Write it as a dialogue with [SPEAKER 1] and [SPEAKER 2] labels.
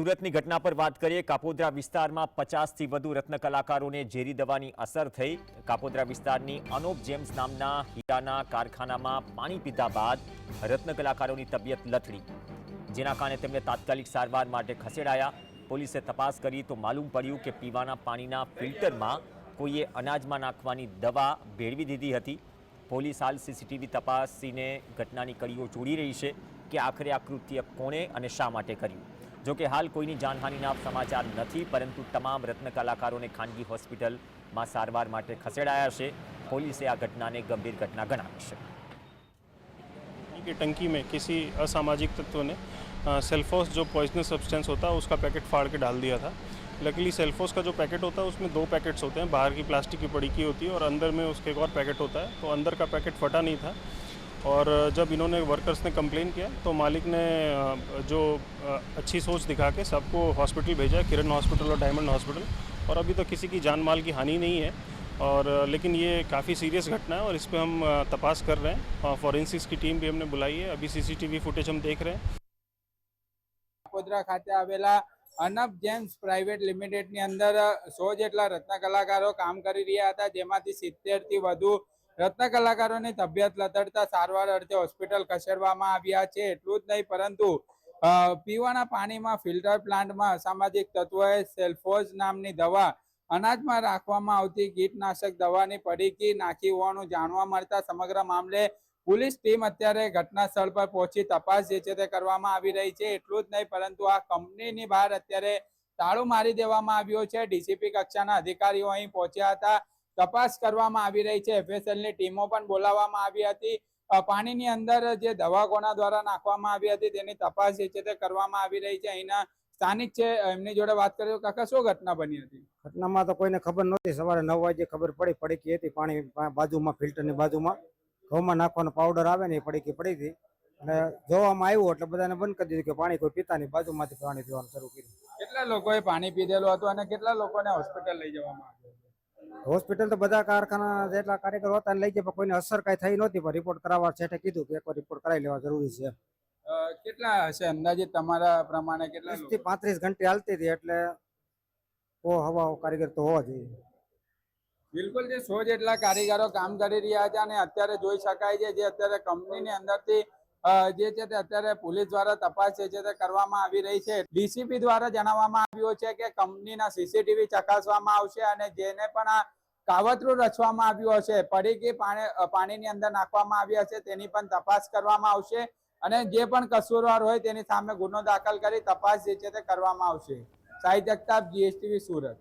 [SPEAKER 1] સુરતની ઘટના પર વાત કરીએ, કાપોદ્રા વિસ્તારમાં પચાસથી વધુ રત્ન કલાકારોને ઝેરી દવાની અસર થઈ. કાપોદ્રા વિસ્તારની અનોપ જેમ્સ નામના હીરાના કારખાનામાં પાણી પીધા બાદ રત્ન કલાકારોની તબિયત લથડી. જેના કારણે તેમને તાત્કાલિક સારવાર માટે ખસેડાયા. પોલીસે તપાસ કરી તો માલુમ પડ્યું કે પીવાના પાણીના ફિલ્ટરમાં કોઈએ અનાજમાં નાખવાની દવા ભેળવી દીધી હતી. પોલીસ હાલ સીસીટીવી તપાસીને ઘટનાની કડીઓ જોડી રહી છે કે આખરે આ કૃત્ય કોણે અને શા માટે કર્યું? જો કે હાલ કોઈની જાનહાનિના સમાચાર નથી પરંતુ તમામ રત્ન કલાકારોને ખાનગી હોસ્પિટલમાં સારવાર માટે ખસેડાયા છે પોલીસે આ ઘટનાને ગંભીર ઘટના ગણાવી છે
[SPEAKER 2] पानी की टंकी में किसी असामाजिक तत्व ने अ, सेल्फोस जो पॉइजनस सब्सटेंस होता है उसका पैकेट फाड़ के डाल दिया था लकीली सेल्फोस का जो पैकेट होता है उसमें दो पैकेट्स होते हैं बाहर की प्लास्टिक की पड़ी की होती है और अंदर में उसके एक और पैकेट होता है तो अंदर का पैकेट फटा नहीं था और जब इन्होंने वर्कर्स ने कंप्लेन किया तो मालिक ने अ, जो अ, अच्छी सोच दिखा के सबको हॉस्पिटल भेजा किरण हॉस्पिटल और डायमंड हॉस्पिटल और अभी तो किसी की जान माल की हानि नहीं है और अ, लेकिन ये काफ़ी सीरियस घटना है और इस पर हम अ, तपास कर रहे हैं फॉरेंसिक्स की टीम भी हमने बुलाई है अभी सीसीटीवी फुटेज हम देख रहे हैं
[SPEAKER 3] કાપોદ્રા ખાતે આવેલા અનબ જેમ્સ પ્રાઇવેટ લિમિટેડની અંદર સો જેટલા રત્ન કલાકારો કામ કરી રહ્યા હતા જેમાંથી સિત્તેર થી વધુ રત્ન કલાકારોની તબિયત લથડતા સારવાર અર્થે હોસ્પિટલ ખસેડવામાં આવ્યા છે. એટલું જ નહીં, પરંતુ પીવાના પાણીમાં ફિલ્ટર પ્લાન્ટમાં અસામાજિક તત્વોએ સેલ્ફોઝ નામની દવા અનાજમાં રાખવામાં આવતી કીટનાશક દવાની પડીકી નાખી હોવાનું જાણવા મળતા સમગ્ર મામલે પોલીસ ટીમ અત્યારે ઘટના સ્થળ પર પહોંચી તપાસ જે છે તે કરવામાં આવી રહી છે. એટલું જ નહીં, પરંતુ આ કંપનીની બહાર અત્યારે તાળું મારી દેવામાં આવ્યો છે. ડીસીપી કક્ષાના અધિકારીઓ અહીં પહોંચ્યા હતા. તપાસ કરવામાં આવી રહી છે. એફએસએલની ટીમો પણ બોલાવવામાં આવી હતી. પાણીની અંદર જે દવાગોના દ્વારા નાખવામાં આવી હતી તેની તપાસ જે છે તે કરવામાં આવી રહી છે. અહીંના સ્થાનિક છે એમની જોડે વાત કરીએ તો કાકા શું ઘટના બની હતી?
[SPEAKER 4] ઘટનામાં તો કોઈને ખબર નહોતી. સવારે નવ વાગે ખબર પડી પડીકી હતી. પાણી બાજુમાં ફિલ્ટરની બાજુમાં. ઘઉંમાં નાખવાનો પાવડર આવે ને એ પડીકી પડી હતી. અને જોવામાં આવ્યું એટલે બધાને બંધ કરી દીધું કે પાણી કોઈ પીતા નહીં બાજુમાંથી પાણી પીવાનું શરૂ કર્યું.
[SPEAKER 3] કેટલા લોકોએ પાણી પીધેલું હતું અને કેટલા લોકોને હોસ્પિટલ લઈ જવામાં આવ્યા
[SPEAKER 4] હોસ્પિટલ તો બધા કારખાના જેટલા કાર્યકરો હતા લઈ ગયા પણ કોઈને અસર કાંઈ થઈ નહોતી પણ રિપોર્ટ કરાવવા છે કીધું કે એકવાર રિપોર્ટ કરાવી લેવા જરૂરી છે.
[SPEAKER 3] કેટલા હશે અંદાજે તમારા પ્રમાણે કેટલા
[SPEAKER 4] થી પાંત્રીસ ઘંટી હાલતી હતી એટલે ઓ હવા કારીગર તો હોવા જોઈએ.
[SPEAKER 3] બિલકુલ જે સો જેટલા કારીગરો કામ કરી રહ્યા છે અને અત્યારે જોઈ શકાય છે જે અત્યારે કંપનીની અંદરથી જે છે તે અત્યારે પોલીસ દ્વારા તપાસ છે તે કરવામાં આવી રહી છે. ડીસીપી દ્વારા જણાવવામાં આવ્યું છે કે કંપનીના સીસીટીવી ચકાસવામાં આવશે અને જેને પણ આ કાવતરું રચવામાં આવ્યું હશે, પડીકી પાણી પાણીની અંદર નાખવામાં આવી હશે તેની પણ તપાસ કરવામાં આવશે અને જે પણ કસૂરવાર હોય તેની સામે ગુનો દાખલ કરી તપાસ જે છે તે કરવામાં આવશે. સાહિત્ય જીએસટીવી સુરત.